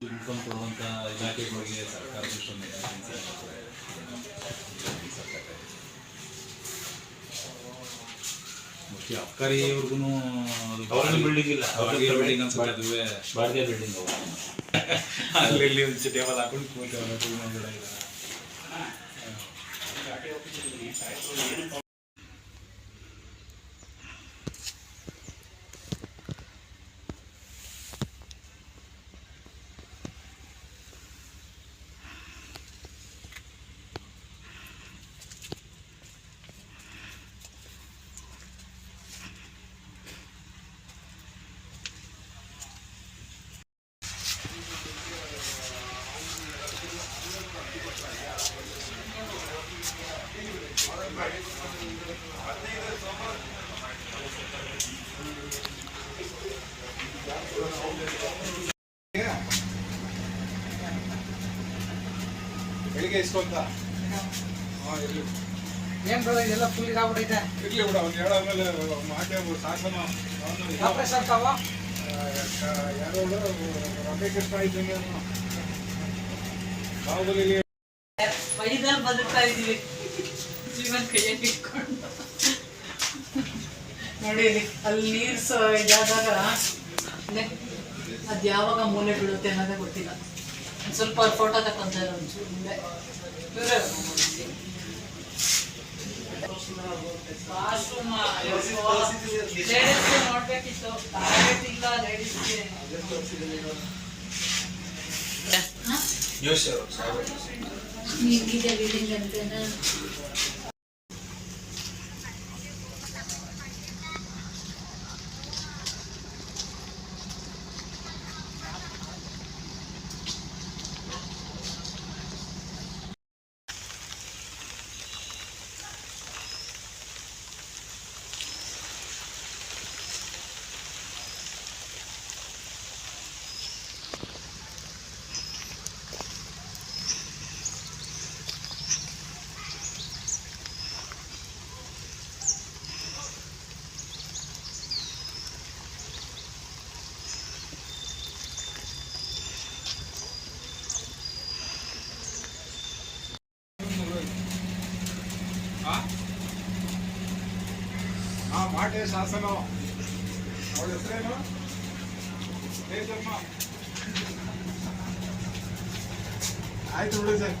Income ಕೊಡುವಂಥ ಇವ್ರಿಗೂ building ಇಲ್ಲ. ಅವ್ರಿಗೆ ಬಿಲ್ಡಿಂಗ್ ಅನ್ಸುತ್ತೆ ಅದುವೇ. ಬಾಡಿಗೆ ಬಿಲ್ಡಿಂಗ್ ಅಲ್ಲಿ ಇಲ್ಲಿ ಒಂದು ಟೇಬಲ್ ಹಾಕೊಂಡು ಕೂತ್ಕೊಳ್ಳೋದು ಬೆಳಿಗ್ಗೆ ಇಸ್ಕೊಂತ ಹಾಂ ಇರಲಿ. ಏನ್ ಬ್ರೋ ಇದೆಲ್ಲ ಫುಲ್ ಇದಾಗ್ಬಿಟ್ಟೈತೆ ಇರಲಿ ಬಿಡ ಅವ್ನು ಹೇಳಾದ್ಮೇಲೆ ಮಾತೆ ಶಾಸನ ಅವನು ಸರ್ ತಾವ ಯಾರೋ ರಮೇಕೃಷ್ಣ ಇದ್ದಂಗೆ ಅವನು. ಬಾಹುಬಲಿಲಿ ವೈದಲ್ಲಿ ಬದುಕ್ತಾ ಇದೀವಿ ಜೀವನ ಕೈಯಲ್ಲಿ ಇಟ್ಕೊಂಡು. ನೋಡಿ ಅಲ್ಲಿ ನೀರು ಇದಾದಾಗ ಅದು ಯಾವಾಗ ಮೂಲೆ ಬೀಳುತ್ತೆ ಅನ್ನೋದೇ ಗೊತ್ತಿಲ್ಲ. ಸ್ವಲ್ಪ ಫೋಟೋ ತಕೊಂತಾರೆ ಒಂಚೂರು ಮುಂದೆ ಇವರೇ ವಾಶ್ರೂಮ್ ನೋಡ್ಬೇಕಿತ್ತು. ಟಾಯ್ಲೆಟ್ ಇಲ್ಲ ಲೇಡೀಸ್ಗೆ ನೀಗಿದೆ ಬಿಲ್ಡಿಂಗ್ ಅಂತೇನ? ಆ ಮಾಟೆ ಶಾಸನ ಅವಳ ಹೆಸರೇನು? ಆಯ್ತು ಬಿಡು ಸರ್.